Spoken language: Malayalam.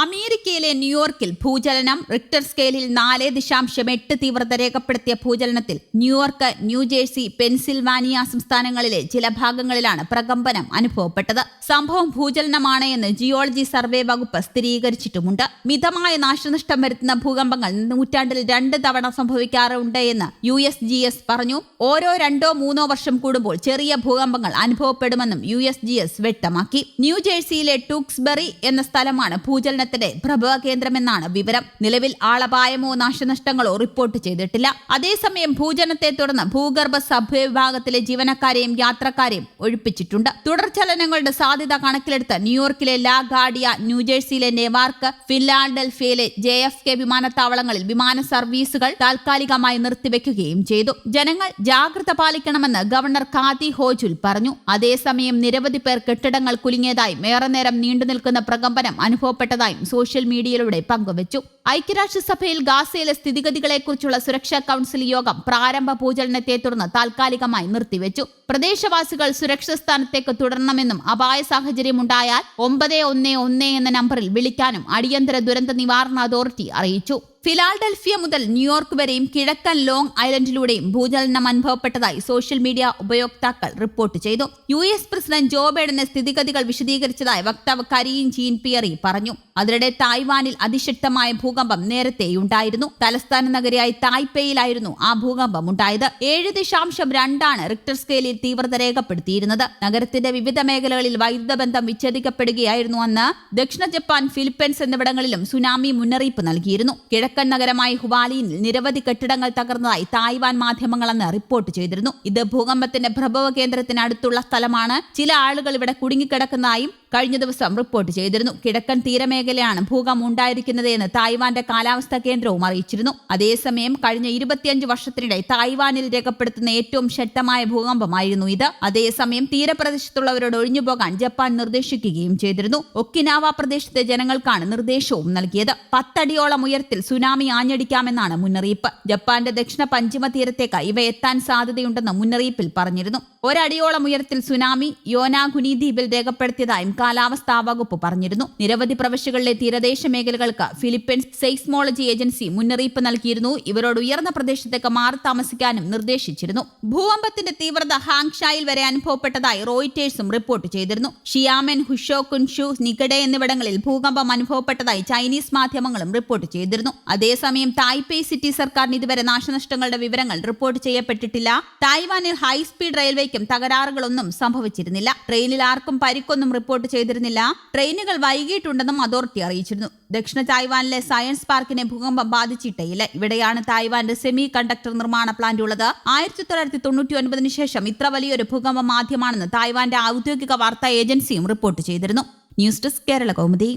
അമേരിക്കയിലെ ന്യൂയോർക്കിൽ ഭൂചലനം റിക്ടർ സ്കെയിലിൽ നാല് ദശാംശം എട്ട് തീവ്രത രേഖപ്പെടുത്തിയ ഭൂചലനത്തിൽ ന്യൂയോർക്ക് ന്യൂജേഴ്സി പെൻസിൽവാനിയ സംസ്ഥാനങ്ങളിലെ ചില ഭാഗങ്ങളിലാണ് പ്രകമ്പനം അനുഭവപ്പെട്ടത്. സംഭവം ഭൂചലനമാണ് എന്ന് ജിയോളജി സർവേ വകുപ്പ് സ്ഥിരീകരിച്ചിട്ടുമുണ്ട്. മിതമായ നാശനഷ്ടം വരുത്തുന്ന ഭൂകമ്പങ്ങൾ നൂറ്റാണ്ടിൽ രണ്ട് തവണ സംഭവിക്കാറുണ്ട് എന്ന് യു എസ് ജി എസ് പറഞ്ഞു. ഓരോ രണ്ടോ മൂന്നോ വർഷം കൂടുമ്പോൾ ചെറിയ ഭൂകമ്പങ്ങൾ അനുഭവപ്പെടുമെന്നും യു എസ് ജി എസ് വ്യക്തമാക്കി. ന്യൂജേഴ്സിയിലെ ടൂക്സ്ബെറി എന്ന സ്ഥലമാണ് ഭൂചലനത്തിന്റെ പ്രഭവ കേന്ദ്രമെന്നാണ് വിവരം. നിലവിൽ ആളപായമോ നാശനഷ്ടങ്ങളോ റിപ്പോർട്ട് ചെയ്തിട്ടില്ല. അതേസമയം ഭൂചനത്തെ തുടർന്ന് ഭൂഗർഭ സഭ്യ വിഭാഗത്തിലെ ജീവനക്കാരെയും യാത്രക്കാരെയും ഒഴിപ്പിച്ചിട്ടുണ്ട്. തുടർചലനങ്ങളുടെ സാധ്യത കണക്കിലെടുത്ത് ന്യൂയോർക്കിലെ ലാ ഗാഡിയ ന്യൂജേഴ്സിയിലെ നെവാർക്ക് ഫിലാഡൽഫിയയിലെ ജെ എഫ് കെ വിമാനത്താവളങ്ങളിൽ വിമാന സർവീസുകൾ താൽക്കാലികമായി നിർത്തിവെക്കുകയും ചെയ്തു. ജനങ്ങൾ ജാഗ്രത പാലിക്കണമെന്ന് ഗവർണർ കാതി ഹോജുൽ പറഞ്ഞു. അതേസമയം നിരവധി പേർ കെട്ടിടങ്ങൾ കുലുങ്ങിയതായും ഏറെ നേരം നീണ്ടുനിൽക്കുന്ന പ്രകമ്പനം അനുഭവപ്പെട്ടതായും സോഷ്യൽ മീഡിയയിലൂടെ പങ്കുവച്ചു. ഐക്യരാഷ്ട്രസഭയിൽ ഗാസയിലെ സ്ഥിതിഗതികളെക്കുറിച്ചുള്ള സുരക്ഷാ കൌൺസിൽ യോഗം പ്രാരംഭ ഭൂചലനത്തെ തുടർന്ന് താൽക്കാലികമായി നിർത്തിവെച്ചു. പ്രദേശവാസികൾ സുരക്ഷിത സ്ഥാനത്തേക്ക് തുടരണമെന്നും അപായ സാഹചര്യം ഉണ്ടായാൽ ഒമ്പത് ഒന്ന് ഒന്ന് എന്ന നമ്പറിൽ വിളിക്കാനും അടിയന്തര ദുരന്ത നിവാരണ അതോറിറ്റി അറിയിച്ചു. ഫിലാഡൽഫിയ മുതൽ ന്യൂയോർക്ക് വരെയും കിഴക്കൻ ലോങ് ഐലൻഡിലൂടെയും ഭൂചലനം അനുഭവപ്പെട്ടതായി സോഷ്യൽ മീഡിയ ഉപയോക്താക്കൾ റിപ്പോർട്ട് ചെയ്തു. യു എസ് പ്രസിഡന്റ് ജോ ബൈഡന്റെ സ്ഥിതിഗതികൾ വിശദീകരിച്ചതായി വക്താവ് കരീൻ ജീൻ പിയറി പറഞ്ഞു. അതിനിടെ തായ്വാനിൽ അതിശക്തമായ ഭൂകമ്പം നേരത്തെയുണ്ടായിരുന്നു. തലസ്ഥാന നഗരിയായി തായ്പേയിലായിരുന്നു ആ ഭൂകമ്പം ഉണ്ടായത് ഏഴ് ദശാംശം രണ്ടാണ് റിക്ടർ സ്കെയിലിൽ തീവ്രത രേഖപ്പെടുത്തിയിരുന്നത്. നഗരത്തിന്റെ വിവിധ മേഖലകളിൽ വൈദ്യുത ബന്ധം വിച്ഛേദിക്കപ്പെടുകയായിരുന്നു അന്ന് ദക്ഷിണ ജപ്പാൻ ഫിലിപ്പൈൻസ് എന്നിവിടങ്ങളിലും സുനാമി മുന്നറിയിപ്പ് നൽകിയിരുന്നു. കിഴക്കൻ നഗരമായ ഹുവാലിയിൽ നിരവധി കെട്ടിടങ്ങൾ തകർന്നതായി തായ്വാൻ മാധ്യമങ്ങളെന്ന് റിപ്പോർട്ട് ചെയ്തിരുന്നു. ഇത് ഭൂകമ്പത്തിന്റെ പ്രഭവ കേന്ദ്രത്തിനടുത്തുള്ള സ്ഥലമാണ്. ചില ആളുകൾ ഇവിടെ കുടുങ്ങിക്കിടക്കുന്നതായും കഴിഞ്ഞ ദിവസം റിപ്പോർട്ട് ചെയ്തിരുന്നു. കിഴക്കൻ തീരമേഖലയാണ് ഭൂകമ്പം ഉണ്ടായിരിക്കുന്നത് എന്ന് തായ്വാന്റെ കാലാവസ്ഥാ കേന്ദ്രവും അറിയിച്ചിരുന്നു. അതേസമയം കഴിഞ്ഞ ഇരുപത്തിയഞ്ച് വർഷത്തിനിടെ തായ്വാനിൽ രേഖപ്പെടുത്തുന്ന ഏറ്റവും ശക്തമായ ഭൂകമ്പമായിരുന്നു ഇത്. അതേസമയം തീരപ്രദേശത്തുള്ളവരോട് ഒഴിഞ്ഞുപോകാൻ ജപ്പാൻ നിർദ്ദേശിക്കുകയും ചെയ്തിരുന്നു. ഒക്കിനാവ പ്രദേശത്തെ ജനങ്ങൾക്കാണ് നിർദ്ദേശവും നൽകിയത്. പത്തടിയോളം ഉയരത്തിൽ സുനാമി ആഞ്ഞടിക്കാമെന്നാണ് മുന്നറിയിപ്പ്. ജപ്പാന്റെ ദക്ഷിണ പഞ്ചിമ തീരത്തേക്ക് ഇവ എത്താൻ സാധ്യതയുണ്ടെന്ന് മുന്നറിയിപ്പിൽ പറഞ്ഞിരുന്നു. ഒരടിയോളം ഉയരത്തിൽ സുനാമി യോനാഗുനി ദ്വീപിൽ രേഖപ്പെടുത്തിയതായും കാലാവസ്ഥാ വകുപ്പ് പറഞ്ഞിരുന്നു. നിരവധി പ്രവിശ്യകളിലെ തീരദേശ മേഖലകൾക്ക് ഫിലിപ്പീൻസ് സെയ്സ്മോളജി ഏജൻസി മുന്നറിയിപ്പ് നൽകിയിരുന്നു. ഇവരോട് ഉയർന്ന പ്രദേശത്തേക്ക് മാറി താമസിക്കാനും നിർദ്ദേശിച്ചിരുന്നു. ഭൂകമ്പത്തിന്റെ തീവ്രത ഹാങ്ഷായിൽ വരെ അനുഭവപ്പെട്ടതായി റോയിറ്റേഴ്സും റിപ്പോർട്ട് ചെയ്തിരുന്നു. ഷിയാമൻ ഹുഷോ കുൻഷു നിഗഡെ എന്നിവിടങ്ങളിൽ ഭൂകമ്പം അനുഭവപ്പെട്ടതായി ചൈനീസ് മാധ്യമങ്ങളും റിപ്പോർട്ട് ചെയ്തിരുന്നു. അതേസമയം തായ്പേയ് സിറ്റി സർക്കാരിന് ഇതുവരെ നാശനഷ്ടങ്ങളുടെ വിവരങ്ങൾ റിപ്പോർട്ട് ചെയ്യപ്പെട്ടിട്ടില്ല. തായ്വാനിൽ ഹൈസ്പീഡ് റെയിൽവേക്കും തകരാറുകളൊന്നും സംഭവിച്ചിരുന്നില്ല. ട്രെയിനിൽ ആർക്കും പരിക്കൊന്നും റിപ്പോർട്ട് ചെയ്തിരുന്നില്ല. ട്രെയിനുകൾ വൈകിയിട്ടുണ്ടെന്നും അതോറിറ്റി അറിയിച്ചിരുന്നു. ദക്ഷിണ തായ്വാനിലെ സയൻസ് പാർക്കിനെ ഭൂകമ്പം ബാധിച്ചിട്ടേയില്ല. ഇവിടെയാണ് തായ്വാന്റെ സെമി കണ്ടക്ടർ നിർമ്മാണ പ്ലാന്റ് ഉള്ളത് ആയിരത്തി തൊള്ളായിരത്തി തൊണ്ണൂറ്റി ഒൻപതിനു ശേഷം ഇത്ര വലിയൊരു ഭൂകമ്പം ആദ്യമാണെന്ന് തായ്വാന്റെ ഔദ്യോഗിക വാർത്താ ഏജൻസിയും റിപ്പോർട്ട് ചെയ്തിരുന്നു. News desk Kerala Kaumudi.